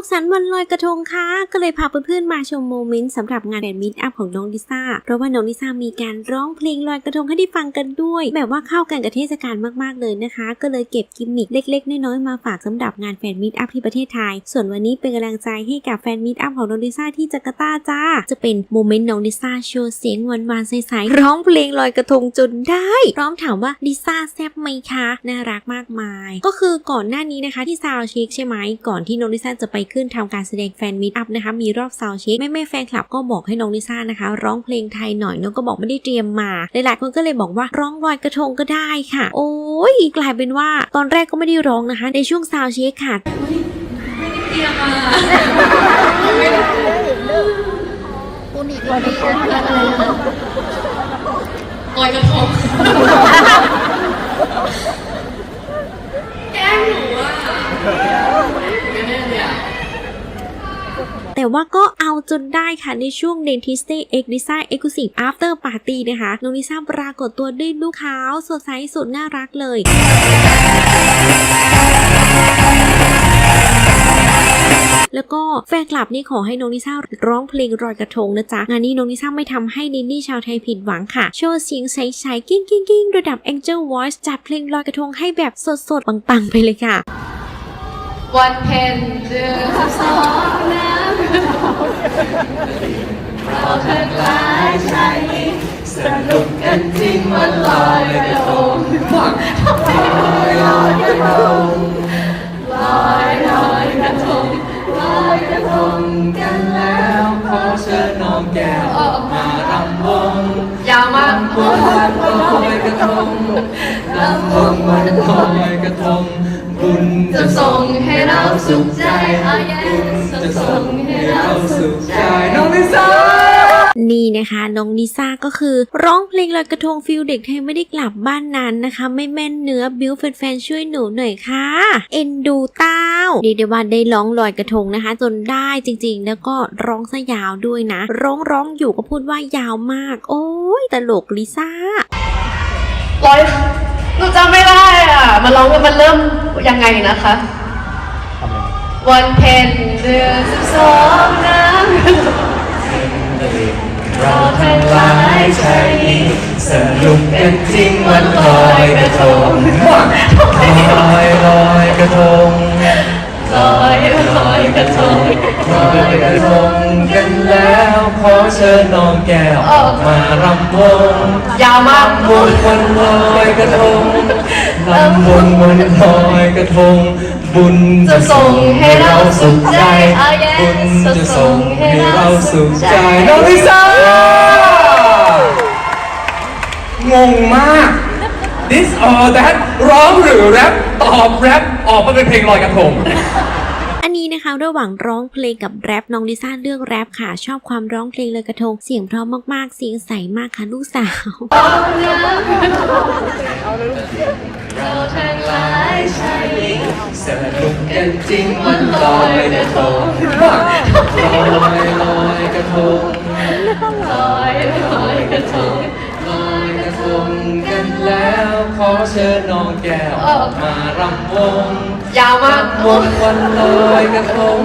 สุขสันต์วันลอยกระทงค่ะ ก็เลยพาเพื่อนๆมาชมโมเมนต์สำหรับงานแดนมิตอัพของน้องลิซ่า เพราะว่าน้องลิซ่ามีการร้องเพลงลอยกระทงให้ได้ฟังกันด้วย แบบว่าเข้ากันกับเทศกาลมากๆเลยนะคะ ก็เลยเก็บกิมมิคเล็กๆ น้อยๆมาฝากสำหรับงานแฟนมิตอัพที่ประเทศไทย ส่วนวันนี้เป็นกำลังใจให้กับแฟนมิตอัพของน้องลิซ่าที่จาการ์ตาจ้า จะเป็นโมเมนต์น้องลิซ่าโชว์เสียงหวานๆใสๆร้องเพลงลอยกระทงจนได้ พร้อมถามว่าลิซ่าแซ่บไหมคะ น่ารักมากมาย ก็คือก่อนหน้านี้นะคะที่ซาวเช็คใช่ไหมก่อนที่น้องลิซ่าจะไปขึ้นทำการแสดงแฟนมิตอัพนะคะมีรอบซาวเช็คแม่แม่ๆแฟนคลับก็บอกให้น้องลิซ่านะคะ ร้องเพลงไทยหน่อยน้องก็บอกไม่ได้เตรียมมาหลายๆคนก็เลยบอกว่าร้องลอยกระทงก็ได้ค่ะ โอ้ยกลายเป็นว่าตอนแรกก็ไม่ได้ร้องนะคะ ในช่วงซาวเช็คค่ะลอยกระทงแกล้งหนูอะไม่แน่เลยอะ แต่ว่าก็เอาจนได้ค่ะในช่วง Dentist Day X Design Exclusive After Party นะคะน้องลิซ่าปรากฏตัวด้วยลูกขาวสดใสสุดน่ารักเลยแล้วก็แฟนคลับนี่ขอให้น้องลิซ่าร้องเพลงรอยกระทงนะจ๊ะ งานนี้น้องลิซ่าไม่ทำให้ดินนี่ชาวไทยผิดหวังค่ะ โชว์เสียงใสๆกิ้งกิ้งกิ้งระดับ Angel Voice จัดเพลงลอยกระทงให้แบบสดๆ ปังๆ ไปเลยค่ะ วันเพ็ญเดือนสิบสองน้ำเราเถิดหลายชายหญิงสนุกกันจริงวันลอยกระทงลอยลอยกระทงลอยลอยกระทงลอยกระทงกันแล้วขอเชิญน้องแก้วมารำวงยาวมากวงวันลอยกระทงรำวงวันลอยกระทง บุญจะส่งให้เราสุขใจอาเยบุญจะจะส่ส่งงให้ให้เราเราสุสุขขใจใจน้องลิซ่านี่นะคะน้องลิซ่าก็คือ ร้องเพลงลอยกระทงฟิลเด็กไทยไม่ได้กลับบ้านนั้นนะคะ ไม่แม่นเนื้อบิวแฟนๆช่วยหนูหน่อยค่ะ เอ็นดูเต้าเรียกได้ว่าได้ร้องลอยกระทงนะคะ จนได้จริงๆ แล้วก็ร้องซะยาวด้วยนะ ร้องร้องอยู่ก็พูดว่ายาวมาก โอ้ยตลกลิซ่าร้อย หนูจำไม่ได้อะ มันร้องกันมันเริ่มยังไงนะคะ วันเพ็ญเดือนสิบสองน้ำเราทั้งหลายชายหญิงสนุกกันจริงวันลอยกระทงลอยลอยกระทงลอยลอยกระทงลอยกระทงกันแล้วขอเชิญน้องแก้วมารำวงยาวมากลำวงวันลอยกระทง ลำวงวันลอยกระทง บุญจะส่งให้เราสุขใจบุญจะส่งให้เราสุขใจน้องลิซ่างงมาก this or that ร้องหรือแรปตอบแรปออกมาเป็นเพลงลอยกระทงอันนี้นะคะระหว่างร้องเพลงกับแรปน้องลิซ่าเลือกแรปค่ะ ชอบความร้องเพลงเลยกระทง เสียงเพราะมากๆ เสียงใสมากค่ะลูกสาว เราทั้งหลายชายหญิงสนุกกันจริงวันลอยกระทงลอยลอยกระทงลอยลอยกระทงลอยกระทงกันแล้วขอเชิญน้องแก้วมารำวงยาวมากลำวงวันลอยกระทง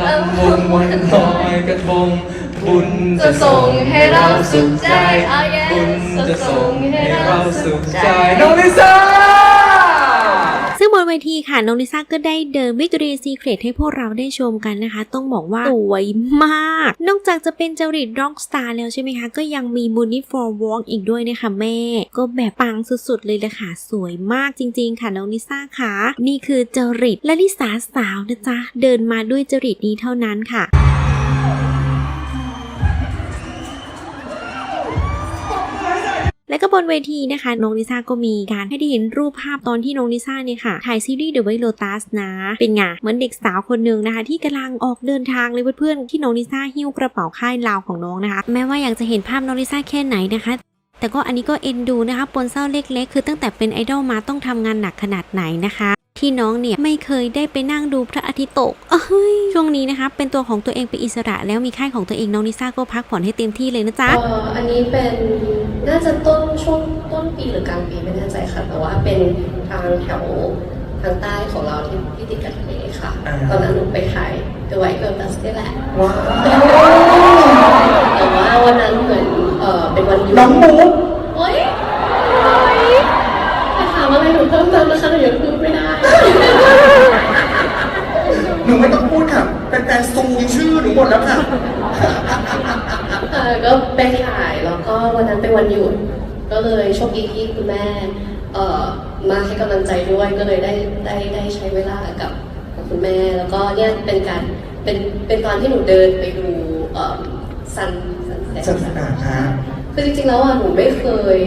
ลำวงวันลอยกระทงบุญจะส่งให้เราสุขใจบุญจะส่งให้เราสุขใจ น้องลิซ่า ซึ่งบนเวทีค่ะน้องลิซ่าก็ได้เดินวิต o รีซีเครตให้พวกเราได้ชมกันนะคะ ต้องบอกว่าสวยมาก นอกจากจะเป็นจริตร็อกสตาร์แล้วใช่ไหมคะ ก็ยังมีมูนิฟอร์วอล์กอีกด้วยนะคะแม่ ก็แบบปังสุดๆเลยละค่ะ สวยมากจริงๆ ค่ะน้องลิซ่าค่ะ นี่คือจริตและลิสาสาวนะจ๊ะ เดินมาด้วยจริตนี้เท่านั้นค่ะ และก็บนเวทีนะคะน้องลิซ่าก็มีการให้ได้เห็นรูปภาพตอนที่น้องลิซ่าเนี่ยค่ะถ่ายซีรีส์ The White Lotus นะเป็นไงเหมือนเด็กสาวคนหนึ่งนะคะ ที่กำลังออกเดินทางเลยเพื่อนๆที่น้องลิซ่าหิ้วกระเป๋าค่ายลาวของน้องนะคะ แม้ว่าอยากจะเห็นภาพน้องลิซ่าแค่ไหนนะคะแต่ก็อันนี้ก็เอ็นดูนะคะปนเศร้าเล็กๆ คือตั้งแต่เป็นไอดอลมาต้องทำงานหนักขนาดไหนนะคะ ที่น้องเนี่ยไม่เคยได้ไปนั่งดูพระอาทิตย์ตก เอ้ย ช่วงนี้นะคะเป็นตัวของตัวเองเป็นอิสระแล้วมีค่ายของตัวเองน้องลิซ่าก็พักผ่อนให้เต็มที่เลยนะจ๊ะ เอ่ออันนี้เป็นน่าจะต้นช่วงต้นปีหรือกลางปีไม่แน่ใจค่ะ แต่ว่าเป็นทางแถวทางใต้ของเราที่ที่ติดกับทะเลค่ะค่ะอ่า ตอนนั้นหนูไปถ่าย The White Girl Dust นี่แหละว้าวแต่ว่าวันนั้นเหมือนเออเป็นวันหยุดน้องมุกโอ๊ยโอ๊ยแต่ถามอะไรหนูเพิ่มเติมนะคะหนูยังพูดไม่ได้ หนูไม่ต้องพูดค่ะแฟนๆซูมชื่อหนูหมดแล้วค่ะ เออก็ไปถ่ายแล้วก็วันนั้นเป็นวันหยุด ก็เลยโชคดีที่คุณแม่เอ่อมาให้กำลังใจด้วยก็เลยได้ได้ได้ใช้เวลากับกับคุณแม่ แล้วก็เนี่ยเป็นการเป็นเป็นตอนที่หนูเดินไปดูเอ่อซันซันเซ็ตซันเซ็ตอ่าฮะคือจริงๆแล้วอะหนูไม่เคย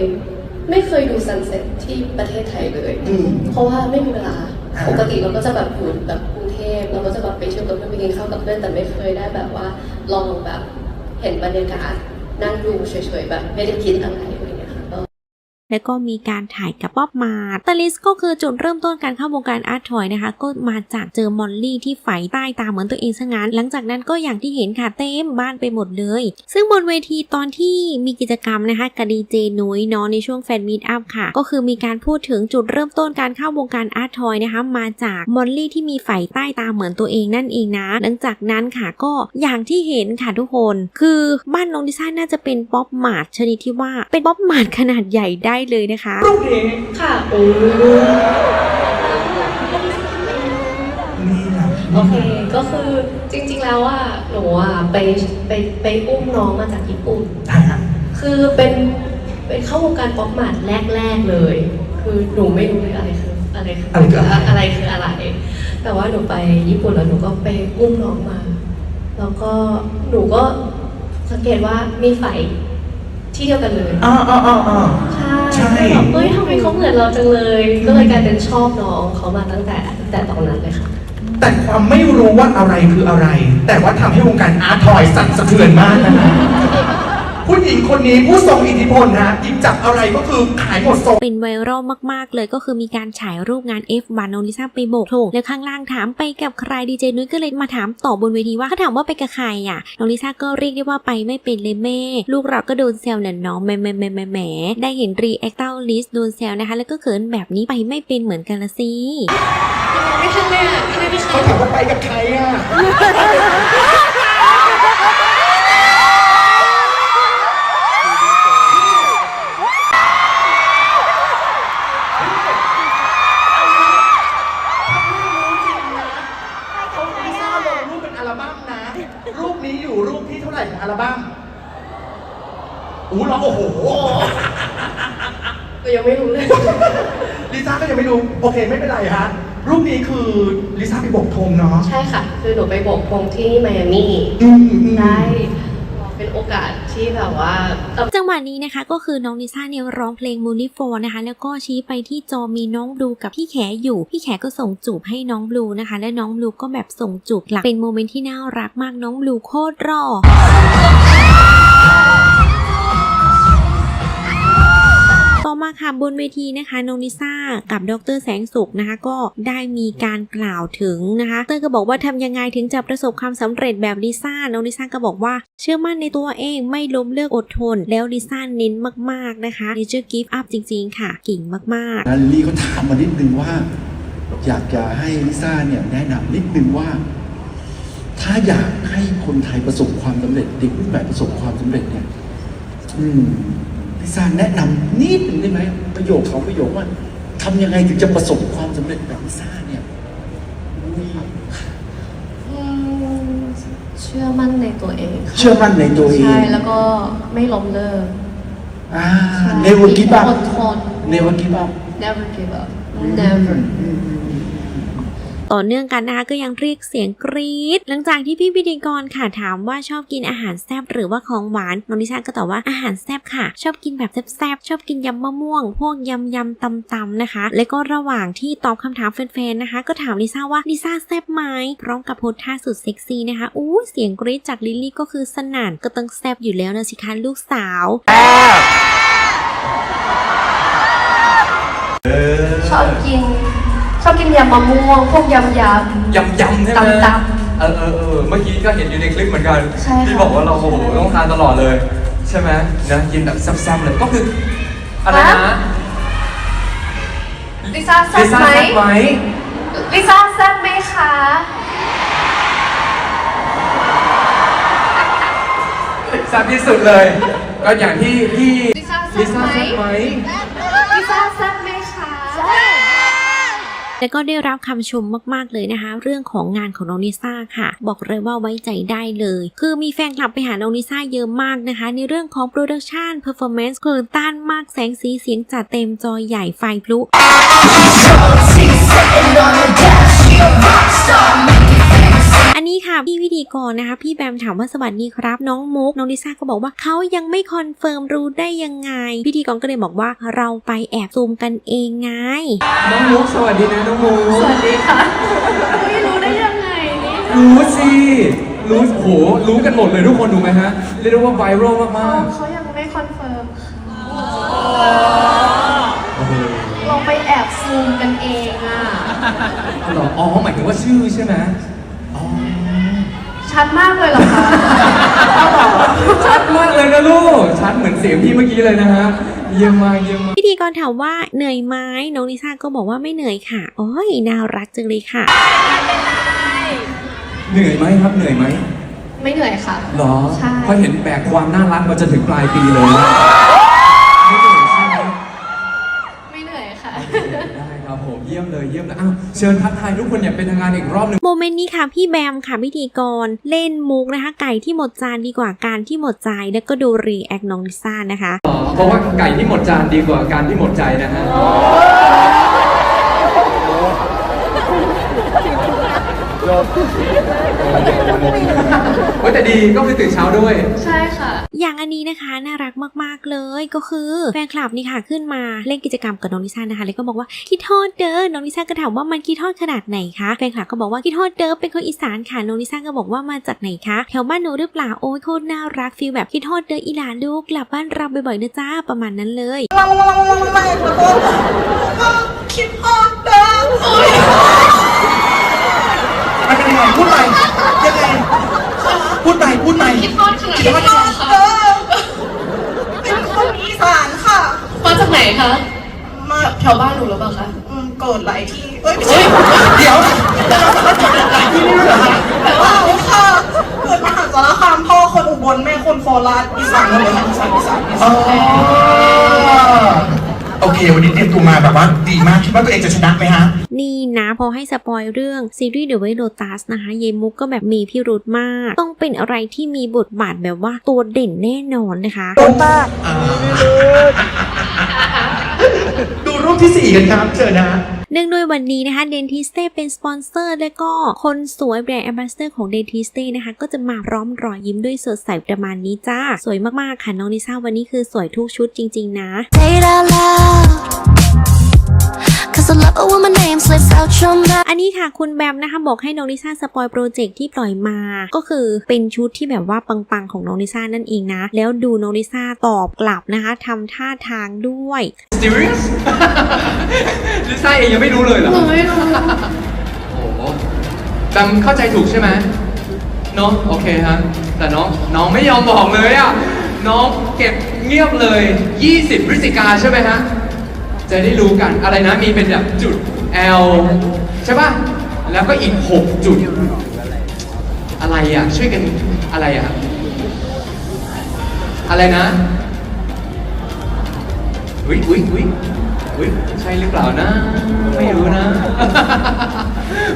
ไม่เคยดูซันเซ็ตที่ประเทศไทยเลย อืม เพราะว่าไม่มีเวลา อ่า ปกติเราก็จะแบบอยู่แบบกรุงเทพเราก็จะแบบไปเที่ยวกับเพื่อนไปกินข้าวกับเพื่อนแต่ไม่เคยได้แบบว่าลองแบบเห็นบรรยากาศนั่งดูเฉยๆแบบไม่ได้คิดอะไร แล้วก็มีการถ่ายกับป๊อบมาร์ตลิสก็คือจุดเริ่มต้นการเข้าวงการอาร์ตทอยนะคะ ก็มาจากเจอมอลลี่ที่ไฝใต้ตาเหมือนตัวเองซะงั้น หลังจากนั้นก็อย่างที่เห็นค่ะเต็มบ้านไปหมดเลย ซึ่งบนเวทีตอนที่มีกิจกรรมนะคะกับดีเจนุ้ยเนาะในช่วงแฟนมีตอัพค่ะ ก็คือมีการพูดถึงจุดเริ่มต้นการเข้าวงการอาร์ตทอยนะคะมาจากมอลลี่ที่มีไฝใต้ตาเหมือนตัวเองนั่นเองนะ หลังจากนั้นค่ะก็อย่างที่เห็นค่ะทุกคน คือบ้านน้องดิซ่าน่าจะเป็นป๊อปมาร์ทชนิดที่ว่าเป็นป๊อปมาร์ทขนาดใหญ่ได้เลยนะคะรูปนี้ค่ะนี่นะโอเค ก็คือจริงๆแล้วอะหนูอะไปไปไปอุ้มน้องมาจากญี่ปุ่นอ่าคือเป็นเป็นเข้าวงการป๊อปมาร์ทแรกๆเลย คือหนูไม่รู้เลยอะไรคืออะไรคืออะไรคืออะไรอะไรคืออะไร แต่ว่าหนูไปญี่ปุ่นแล้วหนูก็ไปอุ้มน้องมา แล้วก็หนูก็สังเกตว่ามีไฝที่เดียวกันเลยอ่าอ่าอ่าอ่าใช่ ใช่ แบบเฮ้ยทำไมเขาเหมือนเราจังเลย ก็เลยกลายเป็นชอบน้องเขามาตั้งแต่ตั้งแต่ตอนนั้นเลยค่ะ แต่ความไม่รู้ว่าอะไรคืออะไร แต่ว่าทำให้วงการอาร์ตทอยสั่นสะเทือนมากนะฮะ ผู้หญิงคนนี้ผู้ทรงอิทธิพลฮะหยิบจับอะไรก็คือขายหมดทรงเป็นไวรัลมากๆ เลยก็คือมีการฉายรูปงาน F1 น้องลิซ่าไปโบกธงแล้วข้างล่างถามไปกับใครดีเจนุ้ยก็เลยมาถามต่อบนเวทีว่าเขาถามว่าไปกับใครอะน้องลิซ่าก็เรียกได้ว่าไปไม่เป็นเลยแม่ ลูกเราก็โดนแซวน่ะน้องแหม่แหม่แหม่แหม่แหม่ได้เห็นรีแอคเตอร์ลิสโดนแซวนะคะ แล้วก็เขินแบบนี้ไปไม่เป็นเหมือนกันละสิไม่ทันเลยอะไม่ทันไม่ทัเขานถามว่าไปกับใครอะ เขาไม่ทราบลงรูปเป็นอัลบั้มนะ รูปนี้อยู่รูปที่เท่าไหร่ของอัลบั้มอู้เราโอ้โห ก็ยังไม่รู้เลย ลิซ่าก็ยังไม่รู้ โอเคไม่เป็นไรฮะ รูปนี้คือลิซ่าไปโบกธงเนาะ ใช่ค่ะ คือหนูไปโบกพง ที่ไมอามี่อืมอืมได้เป็นโอกาสที่แบบว่า จังหวะนี้นะคะก็คือน้องลิซ่าเนี่ยร้องเพลงมูนิโฟนะคะ แล้วก็ชี้ไปที่จอมีน้องบลูกับพี่แขอยู่ พี่แขก็ส่งจูบให้น้องบลูนะคะ และน้องบลูก็แบบส่งจูบหลักเป็นโมเมนต์ที่น่ารักมากน้องบลูโคตรรอ มาค่ะบนเวทีนะคะน้องลิซ่ากับดรแสงสุขนะคะ ก็ได้มีการกล่าวถึงนะคะเตอร์ก็บอกว่าทำยังไงถึงจะประสบความสำเร็จแบบลิซ่าน้องลิซ่าก็บอกว่า เชื่อมั่นในตัวเองไม่ล้มเลิกอดทน แล้วลิซ่าเน้นมากๆนะคะ Nature Give Up จริง ๆ ค่ะเก่งมากๆนะลิลลี่ก็ถามมานิดนึงว่า อยากจะให้ลิซ่าเนี่ยแนะนำนิดนึงว่า ถ้าอยากให้คนไทยประสบความสำเร็จเด็กรุ่นใหม่ประสบความสำเร็จเนี่ย อืม ซ่าแนะนำนิดนึงได้ไหมประโยคสองประโยคว่าทำยังไงถึงจะประสบความสำเร็จแบบลิซ่าเนี่ยอุ้ยอืมเชื่อมั่นในตัวเองค่ะเชื่อมั่นในตัวเองใช่ แล้วก็ไม่ล้มเลิกอ่าใช่ never give up อดทน never give up never give up never อืมอืมอืม ต่อเนื่องกันนะคะก็ยังเรียกเสียงกรี๊ดหลังจากที่พี่พิธีกรค่ะถามว่าชอบกินอาหารแซ่บหรือว่าของหวานน้องนิชาก็ตอบว่าอาหารแซ่บค่ะ ชอบกินแบบแซ่บๆชอบกินยำมะม่วง พวกยำยำตำๆนะคะ และก็ระหว่างที่ตอบคำถามแฟนๆนะคะ ก็ถามลิซ่าว่าลิซ่าแซ่บไหมพร้อมกับโพสท่าสุดเซ็กซี่นะคะอู้เสียงกรี๊ดจากลิลลี่ก็คือสนั่นก็ต้องแซ่บอยู่แล้วนะสิคะลูกสาวชอบกินช อบกินยำมะม่วงพวกยำยยำยำใช่ไหมตำเออเออเออเมื่อกี้ก็เห็นอยู่ในคลิปเหมือนกัน ใช่ค่ะ ที่บอกว่าเราโอ้โหต้องทานตลอดเลย ใช่ไหมนะกินแบบแซ่บๆเลยก็คืออะไรนะำลิซ่าแซ่ลิบซ่าไหมแซ่บไหมลิซ่าแซ่บไหมคะคะแซ่บที่สุดเลย ก็อย่างที่พี่ลิซ่าลิแซ่ซ่าบไหมแซ่บไหม ลิซ่าแซ่บไหมคะ แต่ก็ได้รับคำชมมากๆเลยนะคะ เรื่องของงานของน้องลิซ่าค่ะ บอกเลยว่าไว้ใจได้เลย คือมีแฟนคลับไปหาน้องลิซ่าเยอะมากนะคะ ในเรื่องของโปรดักชันเพอร์ฟอร์แมนซ์คือต้านมากแสงสีเสียงจัดเต็มจอใหญ่ไฟพลุ ธีกรนะคะ พี่แบมถามว่าสวัสดีครับ น้องมุกน้องลิซ่าก็บอกว่าเขายังไม่คอนเฟิร์มรู้ได้ยังไง พิธีกรก็เลยบอกว่าเราไปแอบซูมกันเองไง น้องมุกสวัสดีนะน้องมุกสวัสดีค่ะไม่รู้ได้ยังไงนี่รู้สิรู้โหรู้กันหมดเลยทุกคนถูกไหมฮะเรียกได้ว่าไวรัลมากเขายังไม่คอนเฟิร์มค่ะๆโอ้โหลองไปแอบซูมกันเองอะ อ๋อเหรออ๋อหมายถึงว่าชื่อใช่ไหมอ๋อ ชัดมากเลยเหรอคะชัดมากเลยนะลูก ชัดเหมือนเสียงพี่เมื่อกี้เลยนะฮะ เยี่ยมมากเยี่ยมมากพิธีกรถามว่าเหนื่อยไหมน้องลิซ่าก็บอกว่าไม่เหนื่อยค่ะ โอ้ยน่ารักจังเลยค่ะ เหนื่อยไหมครับ เหนื่อยไหมไม่เหนื่อยค่ะ หรอใช่ เพราะเห็นแบกความน่ารักมาจนถึงปลายปีเลยนะ เยี่ยมเลยเยี่ยมเลยอ้าวเชิญทักทายทุกคนอย่างเป็นทางการอีกรอบหนึ่งโมเมนต์นี้ค่ะพี่แบมค่ะพิธีกรเล่นมุกนะคะ ไก่ที่หมดจานดีกว่าการที่หมดใจแล้วก็ดูรีแอคน้องลิซ่านะคะเพราะว่าไก่ที่หมดจานดีกว่าการที่หมดใจนะฮะ เว้ยแต่ดีก็คือตื่นเช้าด้วย ใช่ค่ะ อย่างอันนี้นะคะน่ารักมากๆเลยก็คือแฟนคลับนี่ค่ะขึ้นมาเล่นกิจกรรมกับน้องลิซ่านะคะ แล้วก็บอกว่าคิดทอดเด้อน้องลิซ่าก็ถามว่ามันคิดทอดขนาดไหนคะแฟนคลับก็บอกว่าคิดทอดเด้อเป็นคนอีสานค่ะน้องลิซ่าก็บอกว่ามาจากไหนคะแถวบ้านหนูหรือเปล่าโอ้ยโคตรน่ารักฟีลแบบคิดทอดเด้ออีหลานลูกกลับบ้านเราบ่อยๆนะจ้าประมาณนั้นเลยคิดออกเดิม มันเป็นยังไงพูดไปยังไง พูดไปพูดไปคิดทอดขนาดนี้ค่ะเป็นคนอีสานค่ะ มาจากไหนคะ มาแถวบ้านหนูหรือเปล่าคะ อืมเกิดหลายที่เอ้ยไม่ใช่เดี๋ยวเราสามารถเกิดหลายที่นี่ด้วยเหรอฮะแต่ว่าค่ะเกิดมหาสารคามพ่อคนอุบลแม่คนโคราชอีสานหมดเลยค่ะอีสานอีสานอีอ๋สาอน โอเค วันนี้เตรียมตัวมาแบบว่าดีมากคิดว่าตัวเองจะชนะไหมฮะ นี่นะพอให้สปอยเรื่องซีรีส์ The White Lotus นะคะเยมุกก็แบบมีพิรุธมาก ต้องเป็นอะไรที่มีบทบาทแบบว่าตัวเด่นแน่นอนนะคะดูรูปที่สี่กันครับเชิญนะ เนื่องด้วยวันนี้นะคะ Dentiste เป็นสปอนเซอร์และก็คนสวยแบรนด์แอมบาสเตอร์ของ Dentiste นะคะ ก็จะมาพร้อมรอยยิ้มด้วยสดใสประมาณนี้จ้า สวยมากๆค่ะน้องนิซ่าวันนี้คือสวยทุกชุดจริง ๆ นะ อันนี้ค่ะคุณแบมนะคะบอกให้น้องลิซ่าสปอยโปรเจกต์ที่ปล่อยมา ก็คือเป็นชุดที่แบบว่าปังๆของน้องลิซ่านั่นเองนะ แล้วดูน้องลิซ่าตอบกลับนะคะทำท่าทางด้วย serious ลิซ่าเองยังไม่รู้เลยเหรอหนูไม่รู้โอ้โหแบมเข้าใจถูกใช่ไหมเนาะโอเคฮะแต่น้องน้องไม่ยอมบอกเลยอะน้องเก็บเงียบเลย 20พฤศจิกาใช่ไหมฮะ จะได้รู้กันอะไรนะมีเป็นแบบจุด L ใช่ป่ะ แล้วก็อีก 6 จุด อะไรอะ ช่วยกันอะไรอะ อะไรนะ อุ้ยอุ้ยอุ้ย อุ้ยใช่หรือเปล่านะ ไม่รู้นะ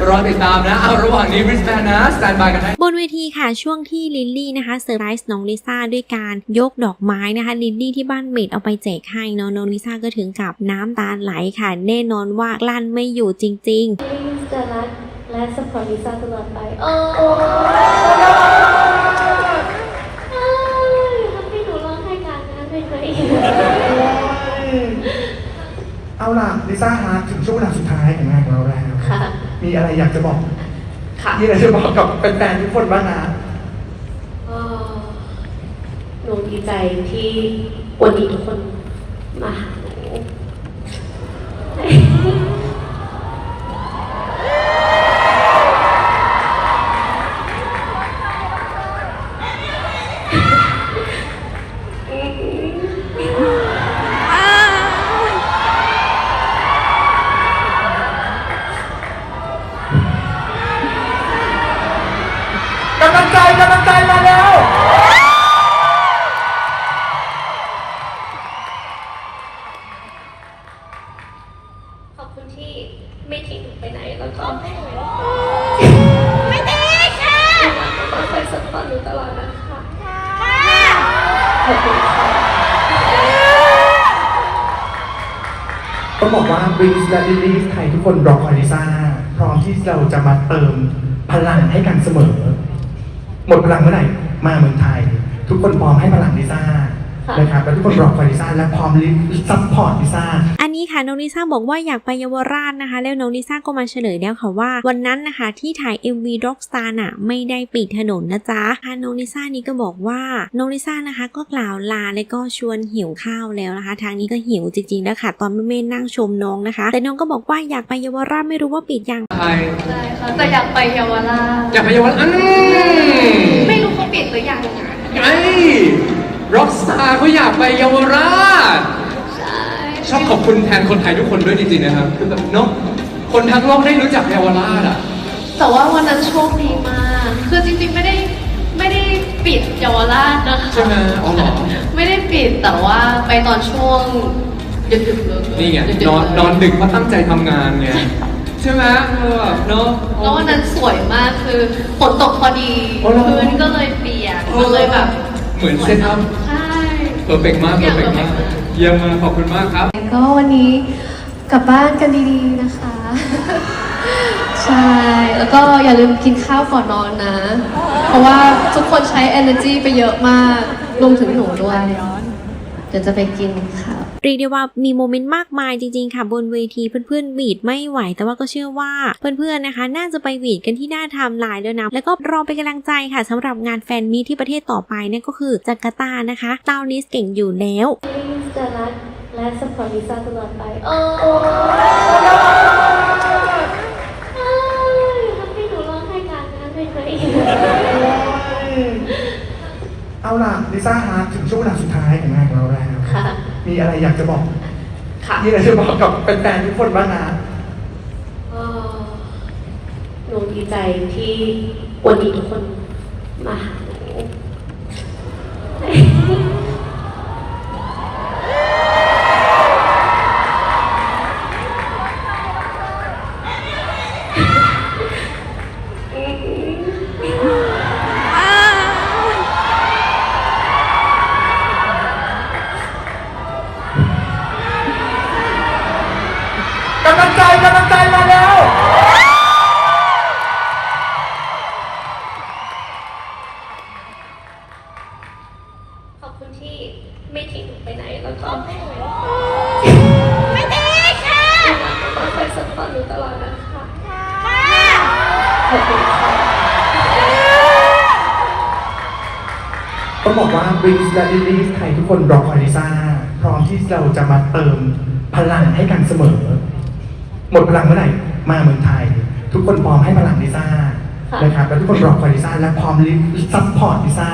รอติดตามนะ เอาระหว่างนี้บริสแบนนะ สแตนบายกันให้บนเวทีค่ะช่วงที่ลิลลี่นะคะเซอร์ไพรส์น้องลิซ่าด้วยการยกดอกไม้นะคะลิลลี่ที่บ้านเมดเอาไปแจกให้เนาะน้องลิซ่าก็ถึงกับน้ำตาไหลค่ะ แน่นอนว่ากลั้นไม่อยู่จริง ๆ จะรักและสปอร์ตลิซ่าตลอดไป โอ้ยทำให้หนูร้องไห้กลางงานไม่เคย เอาล่ะลิซ่าฮะถึงช่วงเวลาสุดท้ายของงานของเราแล้วค่ะ มีอะไรอยากจะบอกค่ะมีอะไรจะบอกกับแฟนๆทุกคนบ้างนะก็หนูดีใจที่วันนี้ทุกคนมาหา ริสและลิลลี่ไทยทุกคนรอคอยลิซ่าพร้อมที่เราจะมาเติมพลังให้กันเสมอ หมดพลังเมื่อไหร่มาเมืองไทย ทุกคนพร้อมให้พลังลิซ่าค่ะนะครับและทุกคนรอคอยลิซ่าและพร้อมลิซัพพอร์ตลิซ่าอั นนี้ค่ะน้องลิซ่าบอกว่าอยากไปเยาวราชนะคะ แล้วน้องลิซ่าก็มาเฉลยแล้วค่ะว่า วันนั้นนะคะที่ถ่าย MV Rockstar น่ะไม่ได้ปิดถนนนะจ๊ะทางน้องลิซ่านี่ก็บอกว่าน้องลิซ่านะคะ ก็กล่าวลาและก็ชวนหิวข้าวแล้วนะคะ ทางนี้ก็หิวจริงๆแล้วค่ะ ตอนแม่ๆนั่งชมน้องนะคะ แต่น้องก็บอกว่าอยากไปเยาวราชไม่รู้ว่าปิดยังไทยใช่ค่ะแต่อยากไปเยาวราชอยากไปเยาวราชอืมไม่รู้เขาปิดหรือยังอะไอ้ร็อกสตาร์เขาอยากไปเยาวราชใช่ชอบขอบคุณแทนคนไทยทุกคนด้วยจริงๆนะครับคือแบบเนาะคนทั้งโลกได้รู้จักเยาวราชอะ แต่ว่าวันนั้นโชคดีมาก คือจริงๆไม่ได้ไม่ได้ปิดเยาวราชนะคะใช่ไหมอ๋อเหรอ ไม่ได้ปิดแต่ว่าไปตอนช่วงดึกๆเลยนี่ไงดึกๆนอนเลย นอนดึกเพราะตั้งใจทำงานไงใช่ไหมเออแบบเนาะ แล้ววันนั้นสวยมากคือฝนตกพอดีอ๋อเหรอพื้นก็เลยเปียกก็เลยแบบเหมือนเซตอัพ ใช่เพอร์เฟกมากเพอร์เฟกมาก เยี่ยมมากขอบคุณมากครับ ก็วันนี้กลับบ้านกันดีๆนะคะ ใช่ แล้วก็อย่าลืมกินข้าวก่อนนอนนะ เพราะว่าทุกคนใช้ energy ไปเยอะมากรวมถึงหนูด้วย เดี๋ยวจะไปกินข้าว เรียกได้ว่ามีโมเมนต์มากมายจริงๆค่ะบนเวทีเพื่อนๆหวีดไม่ไหว แต่ว่าก็เชื่อว่าเพื่อนๆนะคะ น่าจะไปหวีดกันที่หน้าไทม์ไลน์แล้วนะแล้วก็รอเป็นกำลังใจค่ะสำหรับงานแฟนมีตที่ประเทศต่อไปนั่นก็คือจาการ์ตานะคะตาวนิสเก่งอยู่แล้วจะรักและสปอร์ตลิซ่าตลอดไปโอ้ยทำให้หนูร้องไห้กลางงานไม่เคยเอาล่ะลิซ่าฮาร์ทถึงช่วงเวลาสุดท้ายของงานของเราแล้วค่ะ มีอะไรอยากจะบอกค่ะ มีอะไรจะบอกกับแฟนๆทุกคนบ้างนะ เอ่อหนูดีใจที่วันนี้ทุกคนมาหา บอกว่าบริสและลิลลี่ไทยทุกคนรอคอยลิซ่าพร้อมที่เราจะมาเติมพลังให้กันเสมอ หมดพลังเมื่อไหร่มาเมืองไทย ทุกคนพร้อมให้พลังลิซ่าค่ะนะครับและทุกคนรอคอยลิซ่าและพร้อมลิซัพพอร์ตลิซ่า